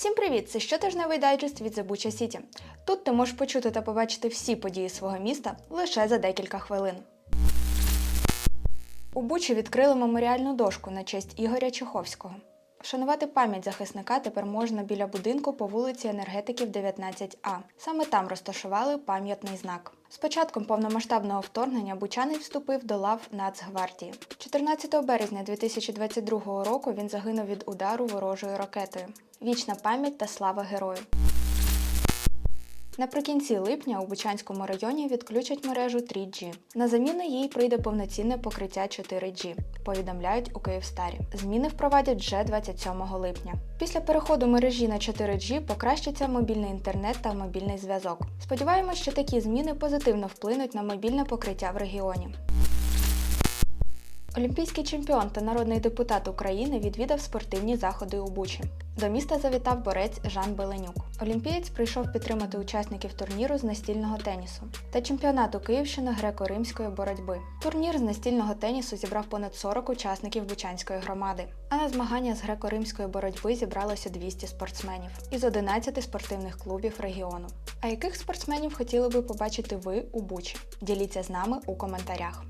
Всім привіт! Це щотижневий дайджест від Забуча Сіті. Тут ти можеш почути та побачити всі події свого міста лише за декілька хвилин. У Бучі відкрили меморіальну дошку на честь Ігоря Чеховського. Вшанувати пам'ять захисника тепер можна біля будинку по вулиці енергетиків 19А. Саме там розташували пам'ятний знак. З початком повномасштабного вторгнення Бучанин вступив до лав Нацгвардії. 14 березня 2022 року він загинув від удару ворожою ракетою. Вічна пам'ять та слава герою. Наприкінці липня у Бучанському районі відключать мережу 3G. На заміну їй прийде повноцінне покриття 4G, повідомляють у Київстарі. Зміни впровадять вже 27 липня. Після переходу мережі на 4G покращиться мобільний інтернет та мобільний зв'язок. Сподіваємось, що такі зміни позитивно вплинуть на мобільне покриття в регіоні. Олімпійський чемпіон та народний депутат України відвідав спортивні заходи у Бучі. До міста завітав борець Жан Беленюк. Олімпієць прийшов підтримати учасників турніру з настільного тенісу та чемпіонату Київщини греко-римської боротьби. Турнір з настільного тенісу зібрав понад 40 учасників Бучанської громади. А на змагання з греко-римської боротьби зібралося 200 спортсменів із 11 спортивних клубів регіону. А яких спортсменів хотіли би побачити ви у Бучі? Діліться з нами у коментарях.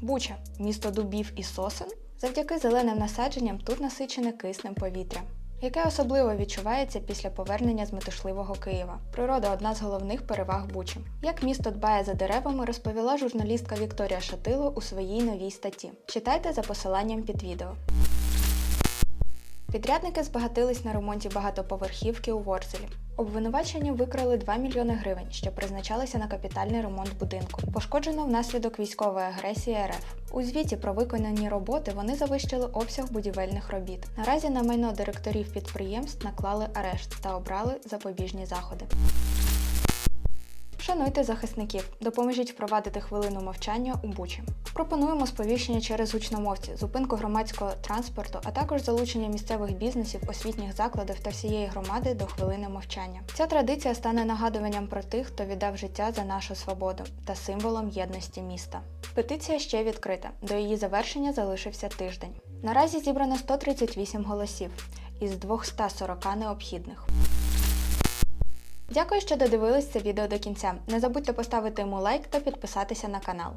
Буча місто дубів і сосен. Завдяки зеленим насадженням тут насичене киснем повітря, яке особливо відчувається після повернення з метушливого Києва. Природа одна з головних переваг Бучі. Як місто дбає за деревами, розповіла журналістка Вікторія Шатило у своїй новій статті. Читайте за посиланням під відео. Підрядники збагатились на ремонті багатоповерхівки у Ворзелі. Обвинувачення викрали 2 мільйони гривень, що призначалися на капітальний ремонт будинку. Пошкоджено внаслідок військової агресії РФ. У звіті про виконані роботи вони завищили обсяг будівельних робіт. Наразі на майно директорів підприємств наклали арешт та обрали запобіжні заходи. Шануйте захисників, допоможіть впровадити хвилину мовчання у Бучі. Пропонуємо сповіщення через гучномовці, зупинку громадського транспорту, а також залучення місцевих бізнесів, освітніх закладів та всієї громади до хвилини мовчання. Ця традиція стане нагадуванням про тих, хто віддав життя за нашу свободу та символом єдності міста. Петиція ще відкрита. До її завершення залишився тиждень. Наразі зібрано 138 голосів із 240 необхідних. Дякую, що додивились це відео до кінця. Не забудьте поставити йому лайк та підписатися на канал.